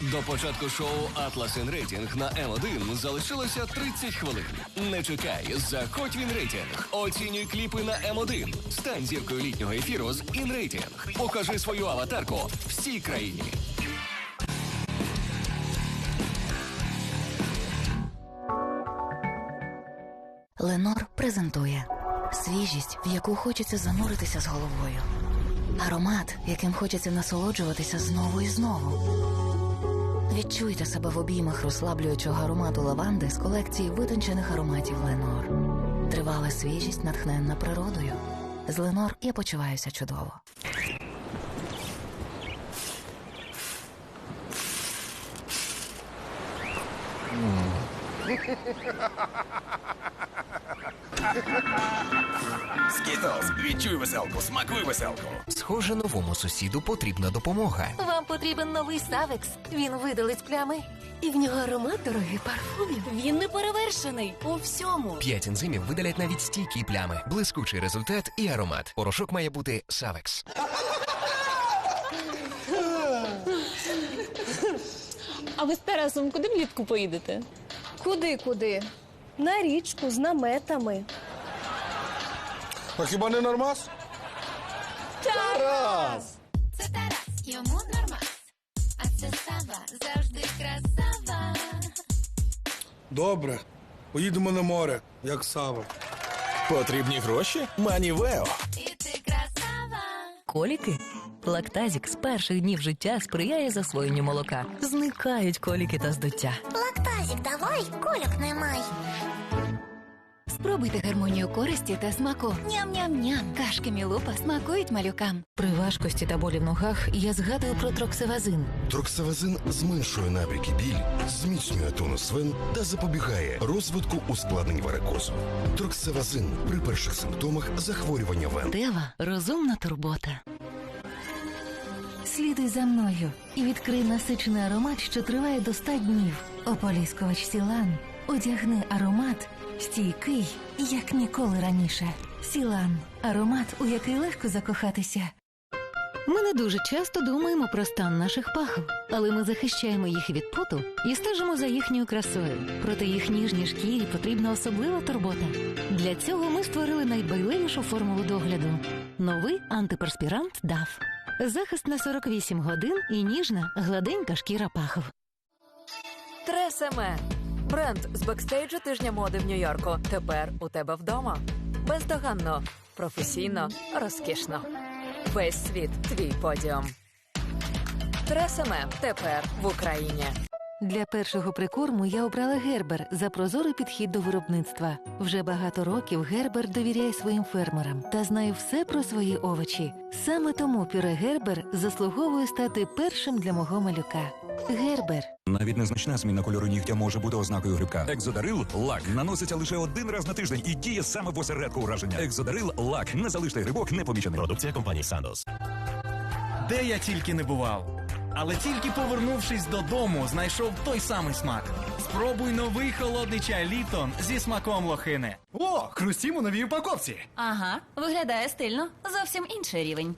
До початку шоу Атлас Рейтинг на М1 залишилося 30 хвилин. Не чекай, заходь в інрейтинг. Оцінюй кліпи на М1. Стань зіркою літнього ефіру з інрейтинг. Покажи свою аватарку всій країні. Ленор презентує свіжість, в яку хочеться зануритися з головою. Аромат, яким хочеться насолоджуватися знову і знову. Відчуйте себе в обіймах розслаблюючого аромату лаванди з колекції витончених ароматів Ленор. Тривала свіжість, натхненна природою. З Ленор я почуваюся чудово. Скітлз, відчуй веселку, смакуй веселку. Схоже, новому сусіду потрібна допомога. Вам потрібен новий Савекс. Він видалить плями. І в нього аромат дорогих парфумів. Він не перевершений у всьому. П'ять ензимів видалять навіть стійкі плями, блискучий результат і аромат. Порошок має бути Савекс. А ви з Тарасом куди влітку поїдете? Куди куди? На річку з наметами. А хіба не нормас? Тарас! Це Тарас, йому нормас. А це Сава, завжди красава. Добре. Поїдемо на море, як Сава. Потрібні гроші? Манівео. І ти красава. Коліки? Лактазік з перших днів життя сприяє засвоєнню молока. Зникають коліки та здуття. Лактазік, давай, кольок немай. Спробуйте гармонію користі та смаку. Ням-ням-ням. Кашки Мілупа смакують малюкам. При важкості та болі в ногах я згадую про троксивазин. Троксавазин зменшує набряки біль, зміцнює тонус вен та запобігає розвитку ускладнень варикозу. Троксавазин при перших симптомах захворювання вен. Дева розумна турбота. Слідуй за мною і відкрий насичений аромат, що триває до 100 днів. Ополіскувач Сілан. Одягни аромат стійкий, як ніколи раніше. Сілан аромат, у який легко закохатися. Ми не дуже часто думаємо про стан наших пахв, але ми захищаємо їх від поту і стежимо за їхньою красою. Проте їх ніжній шкірі потрібна особлива турбота. Для цього ми створили найбайливішу формулу догляду новий антиперспірант DAF. Захист на 48 годин і ніжна, гладенька шкіра пахв. Тресеме. Бренд з бекстейджу тижня моди в Нью-Йорку. Тепер у тебе вдома. Бездоганно, професійно, розкішно. Весь світ твій подіум. Тресеме тепер в Україні. Для першого прикорму я обрала Гербер за прозорий підхід до виробництва. Вже багато років Гербер довіряє своїм фермерам та знає все про свої овочі. Саме тому пюре Гербер заслуговує стати першим для мого малюка. Гербер. Навіть незначна зміна кольору нігтя може бути ознакою грибка. Екзодарил лак наноситься лише один раз на тиждень і діє саме в осередку ураження. Екзодарил лак не залиште грибок непомічений. Продукція компанії Сандос. Де я тільки не бував. Але тільки повернувшись додому, знайшов той самий смак. Спробуй новий холодний чай Ліптон зі смаком лохини. О, хрустім у новій упаковці. Ага, виглядає стильно. Зовсім інший рівень.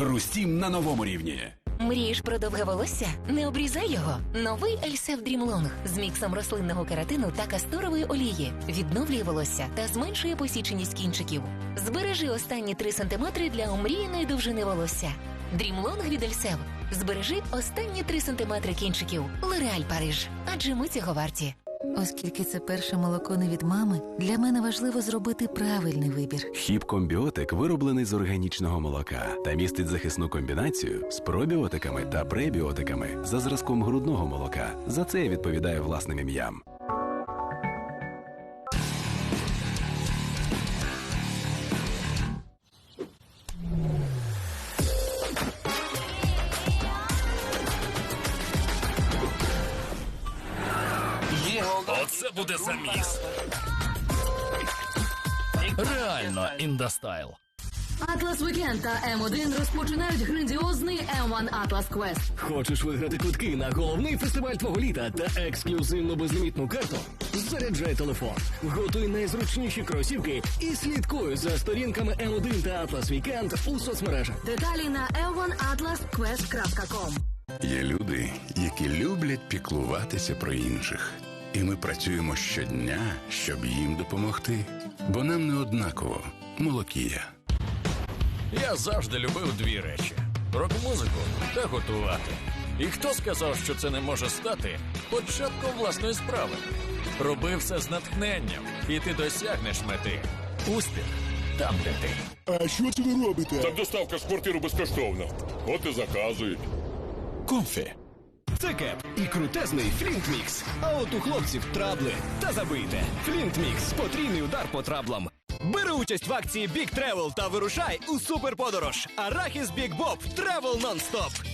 Хрустім на новому рівні. Мрієш про довге волосся? Не обрізай його. Новий Ельсев Long з міксом рослинного кератину та касторової олії відновлює волосся та зменшує посіченість кінчиків. Збережи останні 3 см для омріяної довжини волосся. Long від Ельсев. Збережи останні 3 см кінчиків. Лореаль Париж. Адже ми цього варті. Оскільки це перше молоко не від мами, для мене важливо зробити правильний вибір. Хіп-комбіотик вироблений з органічного молока та містить захисну комбінацію з пробіотиками та пребіотиками за зразком грудного молока. За це я відповідаю власним ім'ям. Оце буде заміс. Реально індастайл. Атлас Вікенд та М1 розпочинають грандіозний M1 Atlas Quest. Хочеш виграти квитки на головний фестиваль твого літа та ексклюзивну безлімітну карту? Заряджай телефон, готуй найзручніші кросівки і слідкуй за сторінками М1 та Atlas Weekend у соцмережах. Деталі на m1atlas Є люди, які люблять піклуватися про інших. І ми працюємо щодня, щоб їм допомогти. Бо нам не однаково молокія. Я завжди любив дві речі: рок-музику та готувати. І хто сказав, що це не може стати початком власної справи? Роби все з натхненням, і ти досягнеш мети. Успіх там, де ти. А що це ви робите? Так доставка з квартиру безкоштовна. От і заказують. Комфі. Це кеп і крутезний флінтмікс. А от у хлопців трабли. Та забийте. Флінтмікс потрійний удар по траблам. Бери участь в акції Big Travel та вирушай у суперподорож. Арахіс Big Bob Travel Non-Stop.